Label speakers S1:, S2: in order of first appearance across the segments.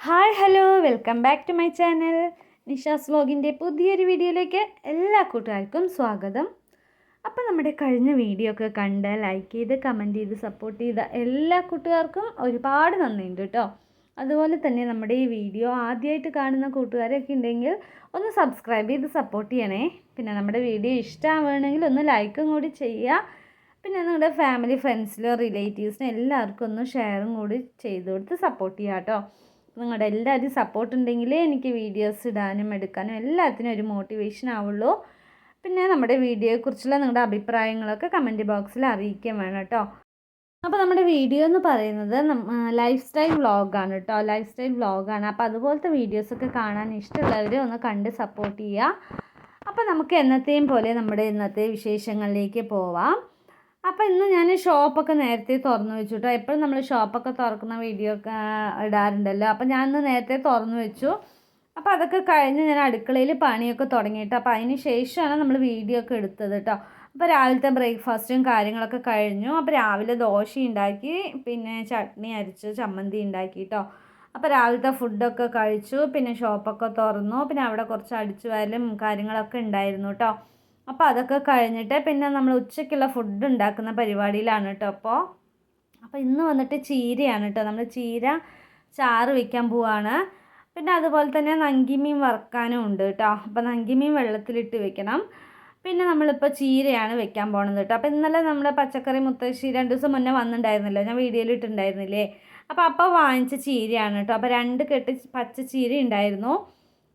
S1: Hi hello welcome back to my channel. Nisha's വ്ലോഗിന്റെ പുതിയൊരു വീഡിയോയിലേക്ക് എല്ലാ കൂട്ടുകാർക്കും സ്വാഗതം. അപ്പോൾ നമ്മുടെ കഴിഞ്ഞ വീഡിയോ ഒക്കെ കണ്ട് ലൈക്ക് ചെയ്ത് കമന്റ് ചെയ്ത് സപ്പോർട്ട് ചെയ്ത എല്ലാ കൂട്ടുകാർക്കും ഒരുപാട് നന്ദിയുണ്ട് കേട്ടോ. അതുപോലെ തന്നെ നമ്മുടെ ഈ വീഡിയോ ആദ്യമായിട്ട് കാണുന്ന കൂട്ടുകാരൊക്കെ ഉണ്ടെങ്കിൽ ഒന്ന് സബ്സ്ക്രൈബ് ചെയ്ത് സപ്പോർട്ട് ചെയ്യണേ. പിന്നെ നമ്മുടെ വീഡിയോ ഇഷ്ടമാവുകയാണെങ്കിൽ ഒന്ന് ലൈക്കും കൂടി ചെയ്യുക. പിന്നെ നിങ്ങളുടെ ഫാമിലി ഫ്രണ്ട്സിലോ റിലേറ്റീവ്സിനോ എല്ലാവർക്കും ഒന്ന് ഷെയറും കൂടി ചെയ്ത് കൊടുത്ത് സപ്പോർട്ട് ചെയ്യുക കേട്ടോ. നിങ്ങളുടെ എല്ലാവരും സപ്പോർട്ട് ഉണ്ടെങ്കിൽ എനിക്ക് വീഡിയോസ് ഇടാനും എടുക്കാനും എല്ലാത്തിനും ഒരു മോട്ടിവേഷൻ ആവുള്ളൂ. പിന്നെ നമ്മുടെ വീഡിയോയെക്കുറിച്ചുള്ള നിങ്ങളുടെ അഭിപ്രായങ്ങളൊക്കെ കമന്റ് ബോക്സിൽ അറിയിക്കാൻ വേണം കേട്ടോ അപ്പോൾ നമ്മുടെ വീഡിയോ എന്ന് പറയുന്നത് ലൈഫ് സ്റ്റൈൽ വ്ളോഗാണ് കേട്ടോ ലൈഫ് സ്റ്റൈൽ വ്ളോഗാണ് അപ്പോൾ അതുപോലത്തെ വീഡിയോസൊക്കെ കാണാൻ ഇഷ്ടമുള്ളവർ ഒന്ന് കണ്ട് സപ്പോർട്ട് ചെയ്യുക അപ്പോൾ നമുക്ക് എന്നത്തെയും പോലെ നമ്മുടെ ഇന്നത്തെ വിശേഷങ്ങളിലേക്ക് പോവാം. അപ്പോൾ ഇന്ന് ഞാൻ ഷോപ്പൊക്കെ നേരത്തെ തുറന്നു വെച്ചു കേട്ടോ എപ്പോഴും നമ്മൾ ഷോപ്പൊക്കെ തുറക്കുന്ന വീഡിയോ ഒക്കെ ഇടാറുണ്ടല്ലോ. അപ്പോൾ ഞാൻ ഇന്ന് നേരത്തെ തുറന്നു വെച്ചു. അപ്പോൾ അതൊക്കെ കഴിഞ്ഞ് ഞാൻ അടുക്കളയിൽ പണിയൊക്കെ തുടങ്ങിയിട്ട്. അപ്പോൾ അതിന് ശേഷമാണ് നമ്മൾ വീഡിയോ ഒക്കെ എടുത്തത് കേട്ടോ അപ്പോൾ രാവിലത്തെ ബ്രേക്ക്ഫാസ്റ്റും കാര്യങ്ങളൊക്കെ കഴിഞ്ഞു. അപ്പോൾ രാവിലെ ദോശ ഉണ്ടാക്കി പിന്നെ ചട്നി അരിച്ച് ചമ്മന്തി ഉണ്ടാക്കി കേട്ടോ അപ്പോൾ രാവിലത്തെ ഫുഡൊക്കെ കഴിച്ചു. പിന്നെ ഷോപ്പൊക്കെ തുറന്നു. പിന്നെ അവിടെ കുറച്ച് അടിച്ചു വരലും കാര്യങ്ങളൊക്കെ ഉണ്ടായിരുന്നു കേട്ടോ അപ്പോൾ അതൊക്കെ കഴിഞ്ഞിട്ട് പിന്നെ നമ്മൾ ഉച്ചയ്ക്കുള്ള ഫുഡ് ഉണ്ടാക്കുന്ന പരിപാടിയിലാണ് കേട്ടോ അപ്പോൾ അപ്പോൾ ഇന്ന് വന്നിട്ട് ചീരയാണ് കേട്ടോ നമ്മൾ ചീര ചാറ് വയ്ക്കാൻ പോവാണ്. പിന്നെ അതുപോലെ തന്നെ നങ്കിമീൻ വറുക്കാനും ഉണ്ട് കേട്ടോ അപ്പോൾ നങ്കിമീൻ വെള്ളത്തിലിട്ട് വെക്കണം. പിന്നെ നമ്മളിപ്പോൾ ചീരയാണ് വെക്കാൻ പോണത് കേട്ടോ അപ്പോൾ ഇന്നലെ നമ്മുടെ പച്ചക്കറി മുത്തശ്ശി രണ്ട് ദിവസം മുന്നേ വന്നിട്ടുണ്ടായിരുന്നല്ലോ ഞാൻ വീഡിയോയിൽ ഇട്ടുണ്ടായിരുന്നില്ലേ? അപ്പോൾ അപ്പോൾ വാങ്ങിച്ച ചീരയാണ് കേട്ടോ അപ്പോൾ രണ്ട് കെട്ട് പച്ച ചീര ഉണ്ടായിരുന്നു.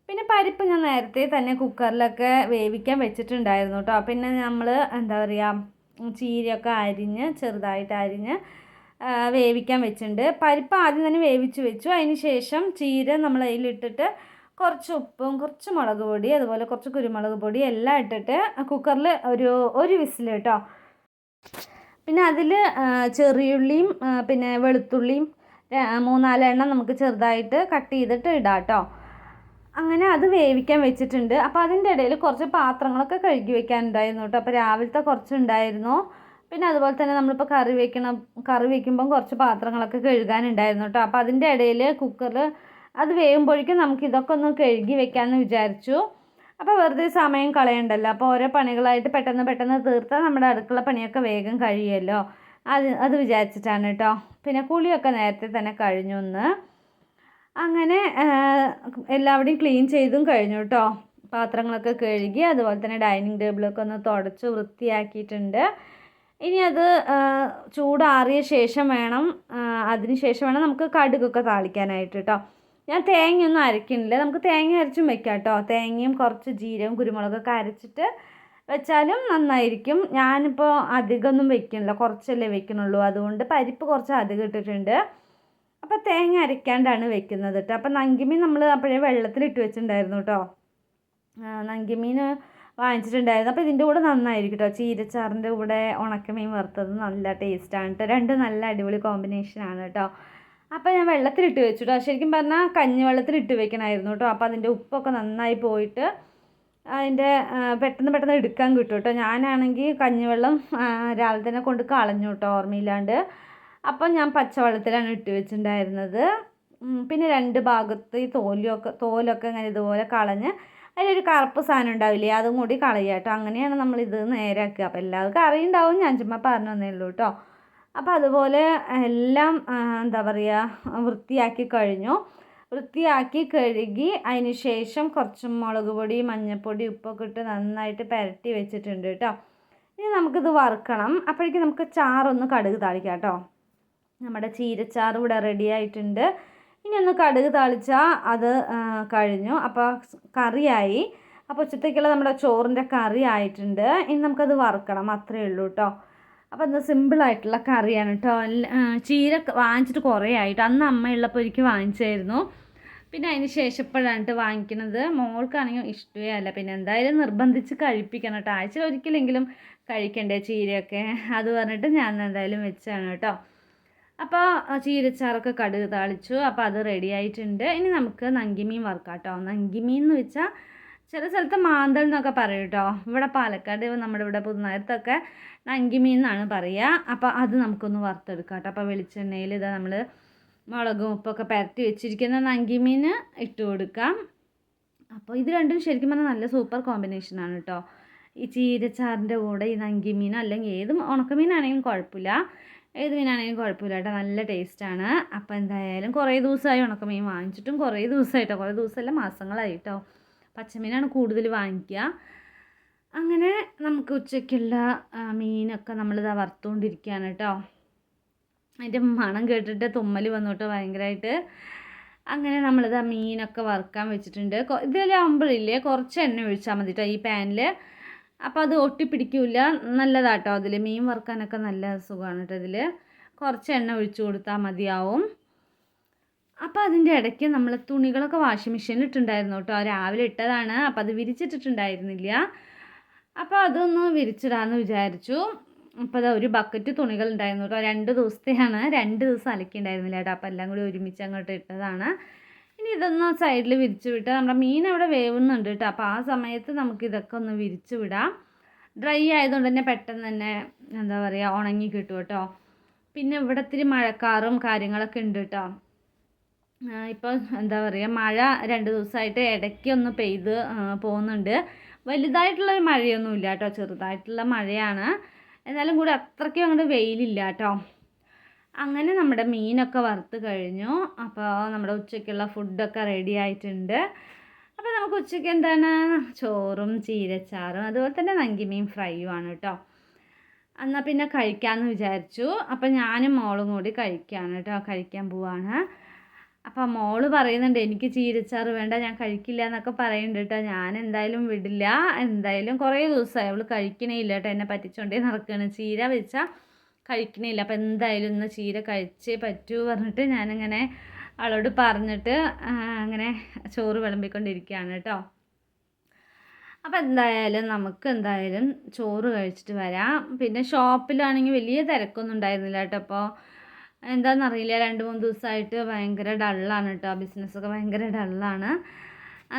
S1: പിന്നെ പരിപ്പ് ഞാൻ നേരത്തെ തന്നെ കുക്കറിലൊക്കെ വേവിക്കാൻ വെച്ചിട്ടുണ്ടായിരുന്നു കേട്ടോ പിന്നെ നമ്മൾ എന്താ പറയുക ചീരയൊക്കെ അരിഞ്ഞ് ചെറുതായിട്ട് അരിഞ്ഞ് വേവിക്കാൻ വെച്ചിട്ടുണ്ട്. പരിപ്പ് ആദ്യം തന്നെ വേവിച്ച് വെച്ചു. അതിന് ശേഷം ചീര നമ്മൾ അതിലിട്ടിട്ട് കുറച്ച് ഉപ്പും കുറച്ച് മുളക് പൊടി അതുപോലെ കുറച്ച് കുരുമുളക് പൊടി എല്ലാം ഇട്ടിട്ട് കുക്കറിൽ ഒരു ഒരു വിസിൽ കേട്ടോ പിന്നെ അതിൽ ചെറിയുള്ളിയും പിന്നെ വെളുത്തുള്ളിയും മൂന്നാലെണ്ണം നമുക്ക് ചെറുതായിട്ട് കട്ട് ചെയ്തിട്ട് ഇടാം കേട്ടോ അങ്ങനെ അത് വേവിക്കാൻ വെച്ചിട്ടുണ്ട്. അപ്പോൾ അതിന്റെ ഇടയിൽ കുറച്ച് പാത്രങ്ങളൊക്കെ കഴുകി വെക്കാനുണ്ടായിരുന്നു കേട്ടോ. അപ്പോൾ രാവിലത്തെ കുറച്ചുണ്ടായിരുന്നു. പിന്നെ അതുപോലെ തന്നെ നമ്മളിപ്പോൾ കറി വെക്കണം കറി വെക്കുമ്പം കുറച്ച് പാത്രങ്ങളൊക്കെ കഴുകാനുണ്ടായിരുന്നു കേട്ടോ. അപ്പോൾ അതിന്റെ ഇടയിൽ കുക്കറിൽ അത് വേകുമ്പോഴേക്കും നമുക്ക് ഇതൊക്കെ ഒന്ന് കഴുകി വെക്കാമെന്ന് വിചാരിച്ചു. അപ്പോൾ വെറുതെ സമയം കളയണ്ടല്ലോ. അപ്പോൾ ഓരോ പണികളായിട്ട് പെട്ടെന്ന് പെട്ടെന്ന് തീർത്താൽ നമ്മുടെ അടുക്കള പണിയൊക്കെ വേഗം കഴിയുമല്ലോ. അത് അത് വിചാരിച്ചിട്ടാണ് കേട്ടോ. പിന്നെ കുളിയൊക്കെ നേരത്തെ തന്നെ കഴിഞ്ഞു ഒന്ന് അങ്ങനെ എല്ലാവിടെയും ക്ലീൻ ചെയ്തും കഴിഞ്ഞു കേട്ടോ പാത്രങ്ങളൊക്കെ കഴുകി അതുപോലെ തന്നെ ഡൈനിങ് ടേബിളൊക്കെ ഒന്ന് തുടച്ച് വൃത്തിയാക്കിയിട്ടുണ്ട്. ഇനി അത് ചൂടാറിയ ശേഷം വേണം അതിന് ശേഷം വേണം നമുക്ക് കടുകൊക്കെ താളിക്കാനായിട്ട് കേട്ടോ ഞാൻ തേങ്ങയൊന്നും അരയ്ക്കുന്നില്ല. നമുക്ക് തേങ്ങ അരച്ചും വെക്കാം കേട്ടോ തേങ്ങയും കുറച്ച് ജീരകവും കുരുമുളകൊക്കെ അരച്ചിട്ട് വെച്ചാലും നന്നായിരിക്കും. ഞാനിപ്പോൾ അധികമൊന്നും വെക്കുന്നില്ല. കുറച്ചല്ലേ വെക്കുന്നുള്ളൂ. അതുകൊണ്ട് പരിപ്പ് കുറച്ച് അധികം ഇട്ടിട്ടുണ്ട്. അപ്പോൾ തേങ്ങ അരയ്ക്കാണ്ടാണ് വെക്കുന്നത് കേട്ടോ അപ്പോൾ നങ്കിമീൻ നമ്മൾ അപ്പോഴേ വെള്ളത്തിലിട്ട് വെച്ചിട്ടുണ്ടായിരുന്നു കേട്ടോ നങ്കിമീൻ വാങ്ങിച്ചിട്ടുണ്ടായിരുന്നു. അപ്പോൾ ഇതിന്റെ കൂടെ നന്നായിരിക്കും കേട്ടോ ചീരച്ചാറിന്റെ കൂടെ ഉണക്കമീൻ വറുത്തത് നല്ല ടേസ്റ്റാണ് കേട്ടോ രണ്ടും നല്ല അടിപൊളി കോമ്പിനേഷനാണ് കേട്ടോ അപ്പോൾ ഞാൻ വെള്ളത്തിലിട്ട് വെച്ചു കേട്ടോ ശരിക്കും പറഞ്ഞാൽ കഞ്ഞിവെള്ളത്തിലിട്ട് വെക്കണമായിരുന്നു കേട്ടോ അപ്പോൾ അതിന്റെ ഉപ്പൊക്കെ നന്നായി പോയിട്ട് അതിന്റെ പെട്ടെന്ന് പെട്ടെന്ന് എടുക്കാൻ കിട്ടും കേട്ടോ ഞാനാണെങ്കിൽ കഞ്ഞിവെള്ളം രാവിലെ തന്നെ കൊണ്ട് കളഞ്ഞു കേട്ടോ ഓർമ്മയില്ലാണ്ട്. അപ്പം ഞാൻ പച്ചവെള്ളത്തിലാണ് ഇട്ട് വെച്ചിട്ടുണ്ടായിരുന്നത്. പിന്നെ രണ്ട് ഭാഗത്ത് ഈ തോലൊക്കെ തോലൊക്കെ ഇങ്ങനെ ഇതുപോലെ കളഞ്ഞ് അതിലൊരു കറുപ്പ് സാധനം ഉണ്ടാവില്ലേ അതും കൂടി കളയുക കേട്ടോ. അങ്ങനെയാണ് നമ്മളിത് നേരാക്കുക അപ്പോൾ എല്ലാവർക്കും അറിയുണ്ടാവും. ഞാൻ ചുമ്മാ പറഞ്ഞു തന്നേ ഉള്ളൂ കേട്ടോ. അപ്പോൾ അതുപോലെ എല്ലാം എന്താ പറയുക വൃത്തിയാക്കി കഴിഞ്ഞു. വൃത്തിയാക്കി കഴുകി അതിന് ശേഷം കുറച്ച് മുളക് പൊടി മഞ്ഞൾപ്പൊടി ഉപ്പൊക്കെ ഇട്ട് നന്നായിട്ട് പുരട്ടി വെച്ചിട്ടുണ്ട് കേട്ടോ. ഇനി നമുക്കിത് വറുക്കണം. അപ്പോഴേക്കും നമുക്ക് ചാറൊന്ന് കടുക് താളിക്കാം കേട്ടോ. നമ്മുടെ ചീരച്ചാറ് ഇവിടെ റെഡി ആയിട്ടുണ്ട്. ഇനി ഒന്ന് കടുക് താളിച്ചാൽ അത് കഴിഞ്ഞു. അപ്പോൾ കറിയായി. അപ്പോൾ ഉച്ചത്തേക്കുള്ള നമ്മുടെ ചോറിന്റെ കറി ആയിട്ടുണ്ട്. ഇനി നമുക്കത് വറുക്കണം. അത്രയേ ഉള്ളൂ കേട്ടോ അപ്പോൾ അത് സിമ്പിളായിട്ടുള്ള കറിയാണ് കേട്ടോ ചീര വാങ്ങിച്ചിട്ട് കുറേ ആയിട്ട്. അന്ന് അമ്മയുള്ളപ്പോൾ എനിക്ക് വാങ്ങിച്ചായിരുന്നു. പിന്നെ അതിന് ശേഷം ഇപ്പോഴാണ് വാങ്ങിക്കുന്നത് മോൾക്കാണെങ്കിൽ ഇഷ്ടമേ അല്ല. പിന്നെ എന്തായാലും നിർബന്ധിച്ച് കഴിപ്പിക്കണം കേട്ടോ ആഴ്ചയിൽ ഒരിക്കലെങ്കിലും കഴിക്കണ്ടേ ചീരയൊക്കെ? അത് പറഞ്ഞിട്ട് ഞാൻ എന്തായാലും വെച്ചാണ് കേട്ടോ അപ്പോൾ ചീരച്ചാറൊക്കെ കടുക് താളിച്ചു. അപ്പോൾ അത് റെഡി ആയിട്ടുണ്ട്. ഇനി നമുക്ക് നങ്കിമീൻ വറുക്കാട്ടോ കേട്ടോ നങ്കിമീൻ എന്ന് വെച്ചാൽ ചില സ്ഥലത്ത് മാന്തൽ എന്നൊക്കെ പറയും കേട്ടോ ഇവിടെ പാലക്കാട് നമ്മുടെ ഇവിടെ പുതുനഗരത്തൊക്കെ നങ്കിമീൻ എന്നാണ് പറയുക അപ്പോൾ അത് നമുക്കൊന്ന് വറുത്തെടുക്കാം കേട്ടോ അപ്പോൾ വെളിച്ചെണ്ണയിൽ ഇതാ നമ്മൾ മുളകും ഉപ്പൊക്കെ പുരട്ടി വെച്ചിരിക്കുന്ന നങ്കിമീൻ ഇട്ട് കൊടുക്കാം. അപ്പോൾ ഇത് രണ്ടും ശരിക്കും പറഞ്ഞാൽ നല്ല സൂപ്പർ കോമ്പിനേഷനാണ് കേട്ടോ ഈ ചീരച്ചാറിന്റെ കൂടെ ഈ നങ്കിമീൻ അല്ലെങ്കിൽ ഏത് ഉണക്കമീനാണെങ്കിലും കുഴപ്പമില്ല. ഏത് മീനാണെങ്കിലും കുഴപ്പമില്ല കേട്ടോ. നല്ല ടേസ്റ്റാണ്. അപ്പോൾ എന്തായാലും കുറേ ദിവസമായി ഉണക്കമീൻ വാങ്ങിച്ചിട്ടും കുറേ ദിവസമായിട്ടോ. കുറേ ദിവസമല്ല മാസങ്ങളായിട്ടോ പച്ചമീനാണ് കൂടുതൽ വാങ്ങിക്കുക. അങ്ങനെ നമുക്ക് ഉച്ചയ്ക്കുള്ള മീനൊക്കെ നമ്മൾ നമ്മളിതാ വറുത്തുകൊണ്ടിരിക്കുകയാണ് കേട്ടോ. അതിന്റെ മണം കേട്ടിട്ട് തുമ്മൽ വന്നു കേട്ടോ ഭയങ്കരമായിട്ട്. അങ്ങനെ നമ്മളിത് മീനൊക്കെ വറുക്കാൻ വെച്ചിട്ടുണ്ട്. ഇതിലാകുമ്പോഴില്ലേ കുറച്ച് എണ്ണ ഒഴിച്ചാൽ മതി കേട്ടോ ഈ പാനിൽ അപ്പോൾ അത് ഒട്ടിപ്പിടിക്കില്ല നല്ലതാട്ടോ അതിൽ മീൻ വറുക്കാനൊക്കെ നല്ല സുഖമാണ് കേട്ടോ ഇതിൽ കുറച്ച് എണ്ണ ഒഴിച്ചു കൊടുത്താൽ മതിയാവും. അപ്പോൾ അതിന്റെ ഇടയ്ക്ക് നമ്മൾ തുണികളൊക്കെ വാഷിംഗ് മെഷീനിൽ ഇട്ടുണ്ടായിരുന്നു കേട്ടോ രാവിലെ ഇട്ടതാണ്. അപ്പോൾ അത് വിരിച്ചിട്ടിട്ടുണ്ടായിരുന്നില്ല. അപ്പോൾ അതൊന്ന് വിരിച്ചിടാമെന്ന് വിചാരിച്ചു. അപ്പോൾ അത് ഒരു ബക്കറ്റ് തുണികൾ ഉണ്ടായിരുന്നു കേട്ടോ രണ്ട് ദിവസത്തെയാണ്. രണ്ട് ദിവസം അലക്കിണ്ടായിരുന്നില്ല കേട്ടോ അപ്പോൾ എല്ലാം കൂടി ഒരുമിച്ച് അങ്ങോട്ട് ഇട്ടതാണ്. ഇനി ഇതൊന്ന് സൈഡിൽ വിരിച്ചു വിട്ട് നമ്മുടെ മീൻ അവിടെ വേവുന്നുണ്ട് കേട്ടോ. അപ്പോൾ ആ സമയത്ത് നമുക്ക് ഇതൊക്കെ ഒന്ന് വിരിച്ചു വിടാം. ഡ്രൈ ആയതുകൊണ്ട് തന്നെ പെട്ടെന്ന് തന്നെ എന്താ പറയുക ഉണങ്ങി കിട്ടും കേട്ടോ. പിന്നെ ഇവിടെ ഇത്തിരി മഴക്കാറും കാര്യങ്ങളൊക്കെ ഉണ്ട് കേട്ടോ. ഇപ്പോൾ എന്താ പറയുക മഴ രണ്ട് ദിവസമായിട്ട് ഇടയ്ക്ക് ഒന്ന് പെയ്ത് പോകുന്നുണ്ട്. വലുതായിട്ടുള്ള മഴയൊന്നുമില്ല കേട്ടോ. ചെറുതായിട്ടുള്ള മഴയാണ്. എന്നാലും കൂടി അത്രയ്ക്കും അങ്ങോട്ട് വെയിലില്ല കേട്ടോ. അങ്ങനെ നമ്മുടെ മീനൊക്കെ വറുത്ത് കഴിഞ്ഞു. അപ്പോൾ നമ്മുടെ ഉച്ചയ്ക്കുള്ള ഫുഡൊക്കെ റെഡി ആയിട്ടുണ്ട്. അപ്പോൾ നമുക്ക് ഉച്ചയ്ക്ക് എന്താണ്? ചോറും ചീരച്ചാറും അതുപോലെ തന്നെ നങ്കിമീൻ ഫ്രൈയും ആണ് കേട്ടോ. എന്നാൽ പിന്നെ കഴിക്കാമെന്ന് വിചാരിച്ചു. അപ്പോൾ ഞാനും മോളും കൂടി കഴിക്കുകയാണ് കേട്ടോ. കഴിക്കാൻ പോവാണ്. അപ്പം മോൾ പറയുന്നുണ്ട് എനിക്ക് ചീരച്ചാറ് വേണ്ട ഞാൻ കഴിക്കില്ല എന്നൊക്കെ പറയുന്നുണ്ട് കേട്ടോ. ഞാൻ എന്തായാലും വിടില്ല. എന്തായാലും കുറേ ദിവസമായി അവൾ കഴിക്കണേ ഇല്ല കേട്ടോ. എന്നെ പറ്റിച്ചുകൊണ്ടേ നടക്കുകയാണ്. ചീര വെച്ചാൽ കഴിക്കണില്ല. അപ്പോൾ എന്തായാലും ഇന്ന് ചീര കഴിച്ചേ പറ്റൂ പറഞ്ഞിട്ട് ഞാനിങ്ങനെ ആളോട് പറഞ്ഞിട്ട് അങ്ങനെ ചോറ് വിളമ്പിക്കൊണ്ടിരിക്കുകയാണ് കേട്ടോ. അപ്പോൾ എന്തായാലും നമുക്ക് എന്തായാലും ചോറ് കഴിച്ചിട്ട് വരാം. പിന്നെ ഷോപ്പിലാണെങ്കിൽ വലിയ തിരക്കൊന്നും ഉണ്ടായിരുന്നില്ല കേട്ടോ. അപ്പോൾ എന്താണെന്നറിയില്ല രണ്ട് മൂന്ന് ദിവസമായിട്ട് ഭയങ്കര ഡള്ളാണ് കേട്ടോ. ബിസിനസ്സൊക്കെ ഭയങ്കര ഡള്ളാണ്.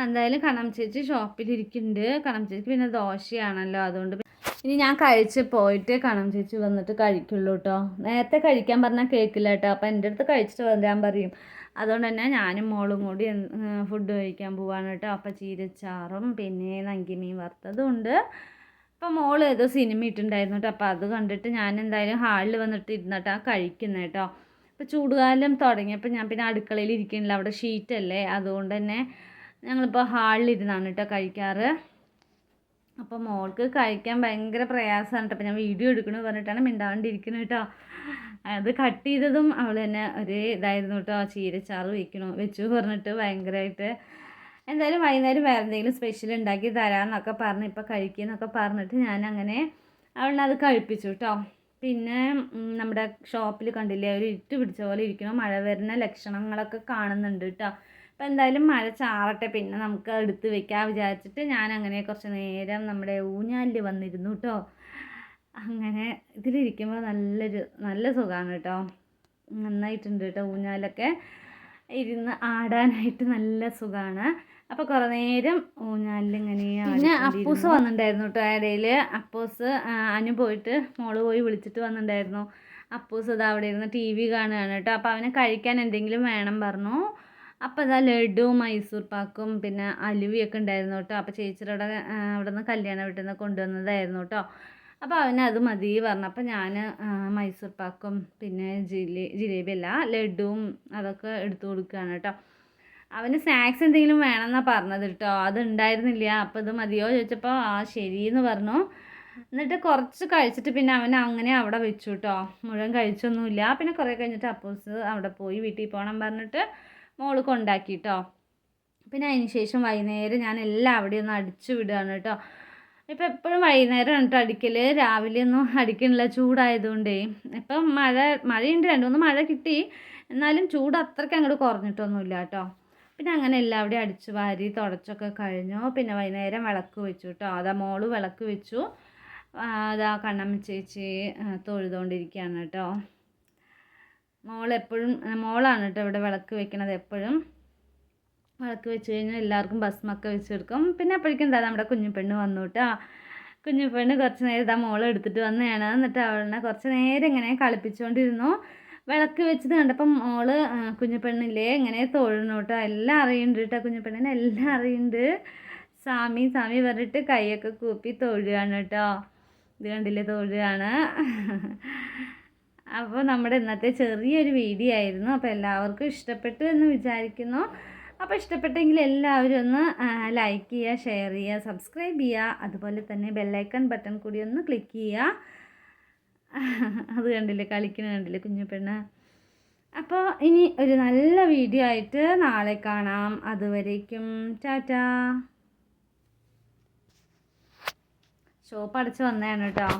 S1: എന്തായാലും കണം ചേച്ചി ഷോപ്പിലിരിക്കുന്നുണ്ട്. കണം ചേച്ചി പിന്നെ ദോശയാണല്ലോ. അതുകൊണ്ട് ഇനി ഞാൻ കഴിച്ച് പോയിട്ട് കണം ചേച്ചി വന്നിട്ട് കഴിക്കുള്ളൂ കേട്ടോ നേരത്തെ കഴിക്കാൻ പറഞ്ഞാൽ കേൾക്കില്ല കേട്ടോ അപ്പം എന്റെ അടുത്ത് കഴിച്ചിട്ട് വരാൻ പറയും. അതുകൊണ്ട് തന്നെ ഞാനും മോളും കൂടി ഫുഡ് കഴിക്കാൻ പോവാണ് കേട്ടോ അപ്പം ചീരച്ചാറും പിന്നെ നങ്കിമീൻ വറുത്തതും ഉണ്ട്. അപ്പം മോൾ ഏതോ സിനിമ ഇട്ടുണ്ടായിരുന്നു കേട്ടോ അപ്പോൾ അത് കണ്ടിട്ട് ഞാൻ എന്തായാലും ഹാളിൽ വന്നിട്ട് ഇരുന്നിട്ടാണ് കഴിക്കുന്നത് കേട്ടോ ഇപ്പോൾ ചൂടുകാലം തുടങ്ങിയപ്പോൾ ഞാൻ പിന്നെ അടുക്കളയിൽ ഇരിക്കുന്നില്ല അവിടെ ഷീറ്റല്ലേ അതുകൊണ്ട് തന്നെ ഞങ്ങളിപ്പോൾ ഹാളിലിരുന്നാണ് കേട്ടോ കഴിക്കാറ്. അപ്പോൾ മോൾക്ക് കഴിക്കാൻ ഭയങ്കര പ്രയാസമാണ് കേട്ടോ. അപ്പോൾ ഞാൻ വീഡിയോ എടുക്കണമെന്ന് പറഞ്ഞിട്ടാണ് മിണ്ടാണ്ടിരിക്കുന്നത് കേട്ടോ. അത് കട്ട് ചെയ്തതും അവൾ തന്നെ ഒരേ ഇതായിരുന്നു കേട്ടോ. ചീരച്ചാറ് വയ്ക്കണോ വെച്ചു പറഞ്ഞിട്ട് ഭയങ്കരമായിട്ട് എന്തായാലും വൈകുന്നേരം വേറെ എന്തെങ്കിലും സ്പെഷ്യൽ ഉണ്ടാക്കി തരാമെന്നൊക്കെ പറഞ്ഞ്. ഇപ്പോൾ കഴിക്കുന്നൊക്കെ പറഞ്ഞിട്ട് ഞാൻ അങ്ങനെ അവളിനെ അത് കഴിപ്പിച്ചു കേട്ടോ. പിന്നെ നമ്മുടെ ഷോപ്പിൽ കണ്ടില്ലേ? ഒരു ഇട്ട് പിടിച്ച പോലെ ഇരിക്കണം. മഴ വരുന്ന ലക്ഷണങ്ങളൊക്കെ കാണുന്നുണ്ട് കേട്ടോ. അപ്പോൾ എന്തായാലും മഴ ചാറട്ടെ. പിന്നെ നമുക്ക് എടുത്ത് വെക്കാൻ വിചാരിച്ചിട്ട് ഞാൻ അങ്ങനെ കുറച്ച് നേരം നമ്മുടെ ഊഞ്ഞാലിൽ വന്നിരുന്നു കേട്ടോ അങ്ങനെ ഇതിലിരിക്കുമ്പോൾ നല്ലൊരു നല്ല സുഖമാണ് കേട്ടോ നന്നായിട്ടുണ്ട് കേട്ടോ ഊഞ്ഞാലൊക്കെ. ഇരുന്ന് ആടാനായിട്ട് നല്ല സുഖമാണ് അപ്പോൾ കുറേ നേരം ഊഞ്ഞാലിൽ ഇങ്ങനെ പിന്നെ അപ്പൂസ് വന്നിട്ടുണ്ടായിരുന്നു കേട്ടോ ഇടയിൽ അപ്പൂസ് അനു പോയിട്ട് മോൾ പോയി വിളിച്ചിട്ട് വന്നിട്ടുണ്ടായിരുന്നു അപ്പൂസ് അത് അവിടെ ഇരുന്ന് ടി വി കാണുകയാണ് കേട്ടോ അപ്പോൾ അവന് കഴിക്കാൻ എന്തെങ്കിലും വേണം പറഞ്ഞു. അപ്പോൾ ഇതാ ലഡു മൈസൂർ പാക്കും പിന്നെ അലുവിയൊക്കെ ഉണ്ടായിരുന്നു കേട്ടോ. അപ്പോൾ ചേച്ചിയുടെ അവിടെ നിന്ന് കല്യാണ വീട്ടിൽ നിന്ന് കൊണ്ടുവന്നതായിരുന്നു കേട്ടോ. അപ്പോൾ അവന് അത് മതി പറഞ്ഞു. പറഞ്ഞപ്പോൾ ഞാൻ മൈസൂർ പാക്കും പിന്നെ ജിലേ ജിലേബി അല്ല ലഡുവും അതൊക്കെ എടുത്തു കൊടുക്കുകയാണ് കേട്ടോ. അവന് സ്നാക്സ് എന്തെങ്കിലും വേണമെന്നാണ് പറഞ്ഞത് കേട്ടോ. അത് ഉണ്ടായിരുന്നില്ല. അപ്പോൾ ഇത് മതിയോ ചോദിച്ചപ്പോൾ ആ ശരി എന്ന് പറഞ്ഞു. എന്നിട്ട് കുറച്ച് കഴിച്ചിട്ട് പിന്നെ അവൻ അങ്ങനെ അവിടെ വെച്ചു കേട്ടോ. മുഴുവൻ കഴിച്ചൊന്നുമില്ല. പിന്നെ കുറേ കഴിഞ്ഞിട്ട് അപ്പോസ് അവിടെ പോയി വീട്ടിൽ പോകണം പറഞ്ഞിട്ട് മോൾ കൊണ്ടാക്കി കേട്ടോ പിന്നെ അതിന് ശേഷം വൈകുന്നേരം ഞാൻ എല്ലാം അവിടെ ഒന്ന് അടിച്ചു വിടുകയാണ് കേട്ടോ. ഇപ്പം എപ്പോഴും വൈകുന്നേരം കേട്ടോ അടിക്കൽ രാവിലെ ഒന്നും അടിക്കണില്ല ചൂടായതുകൊണ്ടേ. ഇപ്പം മഴ മഴയുണ്ട്. രണ്ട് മൂന്ന് മഴ കിട്ടി. എന്നാലും ചൂട് അത്രയ്ക്ക് അങ്ങോട്ട് കുറഞ്ഞിട്ടൊന്നുമില്ല കേട്ടോ. പിന്നെ അങ്ങനെ എല്ലാവിടെയും അടിച്ചു വാരി തുടച്ചൊക്കെ കഴിഞ്ഞു. പിന്നെ വൈകുന്നേരം വിളക്ക് വെച്ചു കേട്ടോ. അതാ മോൾ വിളക്ക് വെച്ചു. അതാ കണ്ണമ്മ ചേച്ചി തൊഴുതുകൊണ്ടിരിക്കുകയാണ് കേട്ടോ. മോൾ എപ്പോഴും മോളാണ് കേട്ടോ ഇവിടെ വിളക്ക് വെക്കണത് എപ്പോഴും. വിളക്ക് വെച്ച് കഴിഞ്ഞാൽ എല്ലാവർക്കും ഭസ്മൊക്കെ വെച്ച് കൊടുക്കും. പിന്നെ അപ്പോഴേക്കും എന്താ നമ്മുടെ കുഞ്ഞുപെണ്ണ് വന്നു കേട്ടോ. കുഞ്ഞുപെണ്ണ് കുറച്ച് നേരം ഇതാ മോളെ എടുത്തിട്ട് വന്നതാണ്. എന്നിട്ട് അവളെ കുറച്ച് നേരം ഇങ്ങനെ കളിപ്പിച്ചുകൊണ്ടിരുന്നു. വിളക്ക് വെച്ചത് കണ്ടപ്പം മോൾ കുഞ്ഞുപെണ്ണില്ലേ ഇങ്ങനെ തൊഴുന്നു കേട്ടോ. എല്ലാം അറിയുന്നുണ്ട് കേട്ടോ കുഞ്ഞുപെണ്ണിനെ എല്ലാം അറിയുന്നുണ്ട്. സ്വാമി സ്വാമി പറഞ്ഞിട്ട് കൈയൊക്കെ കൂപ്പി തൊഴുകയാണ് കേട്ടോ. ഇത് കണ്ടില്ലേ തൊഴുകയാണ്. അപ്പോൾ നമ്മുടെ ഇന്നത്തെ ചെറിയൊരു വീഡിയോ ആയിരുന്നു. അപ്പോൾ എല്ലാവർക്കും ഇഷ്ടപ്പെട്ടു എന്ന് വിചാരിക്കുന്നു. അപ്പോൾ ഇഷ്ടപ്പെട്ടെങ്കിൽ എല്ലാവരും ഒന്ന് ലൈക്ക് ചെയ്യുക ഷെയർ ചെയ്യുക സബ്സ്ക്രൈബ് ചെയ്യുക. അതുപോലെ തന്നെ ബെല്ലൈക്കൺ ബട്ടൺ കൂടി ഒന്ന് ക്ലിക്ക് ചെയ്യുക. അത് കണ്ടില്ലേ? കളിക്കുന്ന കണ്ടില്ലേ കുഞ്ഞു പെണ്ണ്? അപ്പോൾ ഇനി ഒരു നല്ല വീഡിയോ ആയിട്ട് നാളെ കാണാം. അതുവരേക്കും ടാറ്റാ. ഷോപ്പ് അടച്ച് വന്നതാണ് കേട്ടോ.